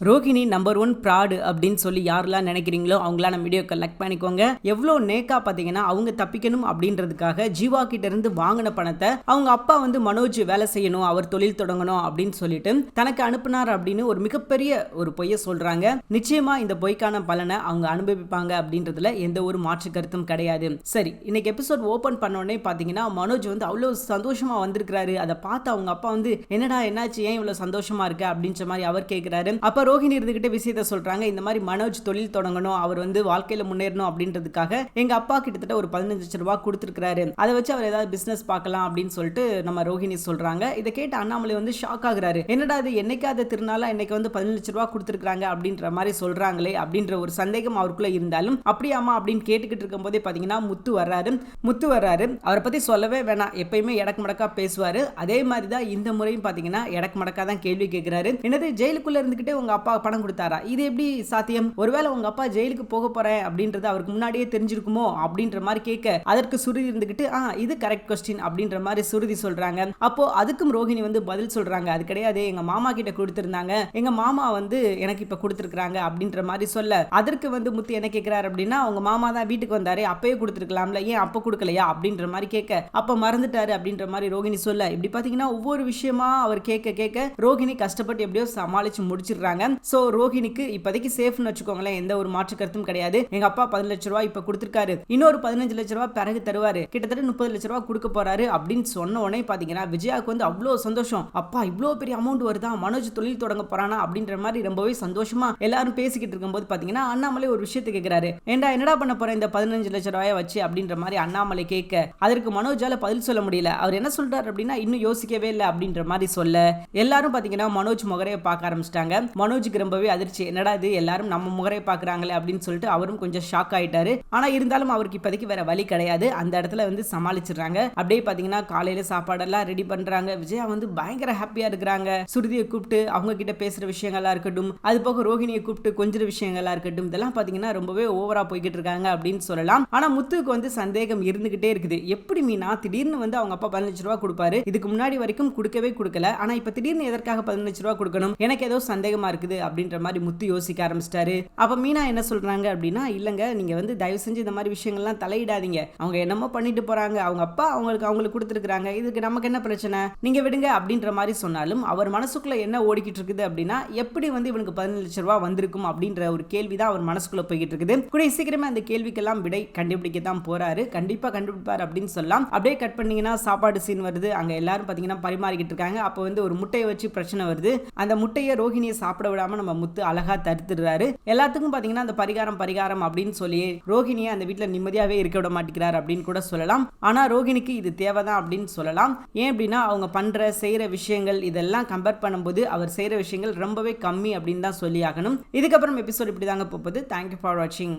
Rohini number one fraud அப்படின்னு சொல்லி யாரெல்லாம் நினைக்கிறீங்களோ அவங்களாம் நம்ம வீடியோ கலெக்ட் பண்ணிக்கோங்க. எவ்வளோ நேக்கா பார்த்தீங்கன்னா அவங்க தப்பிக்கணும் அப்படின்றதுக்காக ஜீவா கிட்ட இருந்து வாங்கின பணத்தை அவங்க அப்பா வந்து மனோஜ் வேலை செய்யணும் அவர் தொழில் தொடங்கணும் அப்படின்னு சொல்லிட்டு தனக்கு அனுப்புனார் அப்படின்னு ஒரு மிகப்பெரிய ஒரு பொய்யை சொல்றாங்க. நிச்சயமா இந்த பொய்க்கான பலனை அவங்க அனுபவிப்பாங்க அப்படின்றதுல எந்த ஒரு மாற்று கருத்தும் கிடையாது. சரி இன்னைக்கு எபிசோட் ஓபன் பண்ண உடனே பார்த்தீங்கன்னா மனோஜ் வந்து அவ்வளோ சந்தோஷமா வந்திருக்கிறாரு. அதை பார்த்து அவங்க அப்பா வந்து என்னடா என்னாச்சு? ஏன் இவ்வளோ சந்தோஷமா இருக்கு? அப்படின்ற மாதிரி அவர் கேட்கிறாரு அப்ப ரோஹிணி இருந்துகிட்டே விஷயத்த சொல்றாங்க. இந்த மாதிரி மனோஜ் தொழில் தொடங்கணும் அவர் வந்து வாழ்க்கையில முன்னேறணும் அப்படின்றதுக்காக எங்க அப்பா கிட்டத்தட்ட ஒரு பதினஞ்சு லட்சம் ரூபா கொடுத்துருக்காரு அதை வச்சு அவர் ஏதாவது பிசினஸ் பார்க்கலாம் அப்படின்னு சொல்லிட்டு நம்ம ரோஹிணி சொல்றாங்க. இதை கேட்டு அண்ணாமலை வந்து ஷாக் ஆகுறாரு. என்னடா இது என்னைக்காத திருநாளா இன்னைக்கு வந்து பதினஞ்சு லட்ச ரூபா கொடுத்துருக்காங்க அப்படின்ற மாதிரி சொல்றாங்களே அப்படின்ற ஒரு சந்தேகம் அவருக்குள்ள இருந்தாலும் அப்படியாமா அப்படின்னு கேட்டுக்கிட்டு இருக்கும் போதே பாத்தீங்கன்னா முத்து வர்றாரு. முத்து வர்றாரு. அவரை பத்தி சொல்லவே வேணாம். எப்பயுமே எடக்கு மடக்கா பேசுவாரு. அதே மாதிரி தான் இந்த முறையும் பாத்தீங்கன்னா எடக்கு மடக்கா தான் கேள்வி கேட்கிறாரு என்னது ஜெயிலுக்குள்ள இருந்துகிட்டே உங்க அப்பா பணம் கொடுத்தாரா? இது எப்படி சாத்தியம்? ஒருவேளை உங்க அப்பா ஜெயிலுக்கு போக போறேன் அப்படின்றது அவருக்கு முன்னாடியே தெரிஞ்சிருக்குமோ? அப்படின்ற மாதிரி கேட்க அதற்கு சுருதி இருந்துகிட்டு ஆ இது கரெக்ட் கொஸ்டின் அப்படின்ற மாதிரி சுருதி சொல்றாங்க. அப்போ அதுக்கும் ரோஹிணி வந்து பதில் சொல்றாங்க. அது கிடையாது. எங்க மாமா கிட்ட கொடுத்திருந்தாங்க. எங்க மாமா வந்து எனக்கு இப்ப கொடுத்துருக்காங்க அப்படின்ற மாதிரி சொல்ல. அதற்கு வந்து முத்து என்ன கேட்கிறாரு அப்படின்னா அவங்க மாமா தான் வீட்டுக்கு வந்தாரு. அப்பயே கொடுத்துருக்கலாம்ல. ஏன் அப்ப கொடுக்கலையா? அப்படின்ற மாதிரி கேட்க. அப்ப மறந்துட்டாரு அப்படின்ற மாதிரி ரோஹிணி சொல்ல. இப்படி பாத்தீங்கன்னா ஒவ்வொரு விஷயமா அவர் கேட்க கேட்க ரோஹிணி கஷ்டப்பட்டு எப்படியோ சமாளிச்சு முடிச்சிடுறாங்க. சோ ரோஹினிக்கு இப்போதைக்கு சேஃப்னு வச்சுக்கோங்களேன். எந்த ஒரு மாற்று கருத்தும் கிடையாது. எங்க அப்பா பதினஞ்சு லட்ச ரூபாய் இப்ப கொடுத்துருக்காரு. இன்னொரு பதினஞ்சு லட்ச ரூபாய் பிறகு தருவாரு. கிட்டத்தட்ட முப்பது லட்ச ரூபாய் கொடுக்க போறாரு அப்படின்னு சொன்ன உடனே பாத்தீங்கன்னா விஜயாவுக்கு வந்து அவ்வளோ சந்தோஷம். அப்பா இவ்வளோ பெரிய அமௌண்ட் வருதா? மனோஜ் தொழில் தொடங்க போறானா? அப்படின்ற மாதிரி ரொம்பவே சந்தோஷமா எல்லாரும் பேசிக்கிட்டு இருக்கும்போது பாத்தீங்கன்னா அண்ணாமலை ஒரு விஷயத்தை கேட்கிறாரு ஏண்டா என்னடா பண்ண போற இந்த பதினஞ்சு லட்ச ரூபாயை வச்சு? அப்படின்ற மாதிரி அண்ணாமலை கேட்க அதற்கு மனோஜால பதில் சொல்ல முடியல. அவர் என்ன சொல்றாரு அப்படின்னா இன்னும் யோசிக்கவே இல்லை. அப்படின்ற மாதிரி சொல்ல எல்லாரும் பாத்தீங்கன்னா மனோஜ் முகரையை பார்க்க ஆரம்பிச்சிட்டாங்க. மனோஜுக்கு ரொம்பவே அதிர்ச்சி. என்னடா இது? எல்லாரும் நம்ம முகரை பார்க்குறாங்களே அப்படின்னு சொல்லிட்டு அவரும் கொஞ்சம் ஷாக் ஆயிட்டாரு. ஆனா இருந்தாலும் அவருக்கு இப்போதைக்கு வேற வழி கிடையாது. அந்த இடத்துல வந்து சமாளிச்சிடுறாங்க. அப்படியே பாத்தீங்கன்னா காலையில சாப்பாடெல்லாம் ரெடி பண்றாங்க. விஜயா வந்து பயங்கர ஹாப்பியா இருக்கிறாங்க. சுருதியை கூப்பிட்டு அவங்க கிட்ட பேசுற விஷயங்களா இருக்கட்டும் அது போக ரோஹிணியை கூப்பிட்டு கொஞ்சிற விஷயங்களா இருக்கட்டும் இதெல்லாம் பாத்தீங்கன்னா ரொம்பவே ஓவரா போய்கிட்டு இருக்காங்க அப்படின்னு சொல்லலாம். ஆனா முத்துக்கு வந்து சந்தேகம் இருந்துகிட்டே இருக்குது. எப்படி மீனா? திடீர்னு வந்து அவங்க அப்பா பதினஞ்சு ரூபா கொடுப்பாரு. இதுக்கு முன்னாடி வரைக்கும் கொடுக்கவே கொடுக்கல. ஆனா இப்ப திடீர்னு எதற்காக பதினஞ்சு ரூபா கொடுக்கணும்? எனக்கு ஏதோ சந்தேகமா இருக்குது அப்படின்ற மாதிரி முத்து யோசிக்க ஆரம்பிச்சிட்டாரு. அப்ப மீனா என்ன சொல்றாங்க அப்படின்னா இல்லைங்க நீங்க வந்து தயவு செஞ்சு இந்த மாதிரி விஷயங்கள்லாம் தலையிடாதீங்க. அவங்க என்னமோ பண்ணிட்டு போறாங்க. அவங்க அப்பா அவங்களுக்கு அவங்களுக்கு கொடுத்துருக்குறாங்க. இதுக்கு நமக்கு என்ன பிரச்சனை? நீங்க விடுங்க அப்படின்ற மாதிரி சொன்னாலும் அவர் மனசுக்குள்ள என்ன ஓடிக்கிட்டு இருக்குது அப்படின்னா எப்படி வந்து இவனுக்கு பதினஞ்சு லட்ச ரூபா வந்திருக்கும்? அப்படின்ற ஒரு கேள்வி தான் அவர் மனசுக்குள்ள போய்கிட்டு இருக்குது. கூட சீக்கிரமே அந்த கேள்விக்கெல்லாம் விடை கண்டுபிடிக்க தான் போறாரு. கண்டிப்பா கண்டுபிடிப்பார் அப்படின்னு சொல்லலாம். அப்படியே கட் பண்ணிங்கன்னா சாப்பாடு சீன் வருது. அங்க எல்லாரும் பாத்தீங்கன்னா பரிமாறிக்கிட்டு இருக்காங்க. அப்போ வந்து ஒரு முட்டையை வச்சு பிரச்சனை வருது. அந்த முட்டையை ரோஹிணியை சாப்பிட விடாம நம்ம முத்து அழகா தடுத்துடுறாரு. எல்லாத்துக்கும் பாத்தீங்கன்னா அந்த பரிகாரம் பரிகாரம் அப்படின்னு சொல்லி ரோஹிணியை அந்த வீட்டுல நிம்மதியாவே இருக்க விட மாட்டேங்கிறார் அப்படின்னு கூட சொல்லலாம். ஆனா ரோஹிணிக்கு இது தேவைதான் அப்படின்னு சொல்லலாம். ஏன் அப்படின்னா அவங்க பண்ற செய்யற விஷயங்கள் இதெல்லாம் கம்பேர் பண்ணும்போது அவர் செய்யற விஷயங்கள் ரொம்பவே கம்மி அப்படின்னு தான் சொல்லி ஆகணும். இதுக்கப்புறம் எபிசோட் இப்படி தாங்க போகுது. தேங்க்யூ ஃபார் வாட்சிங்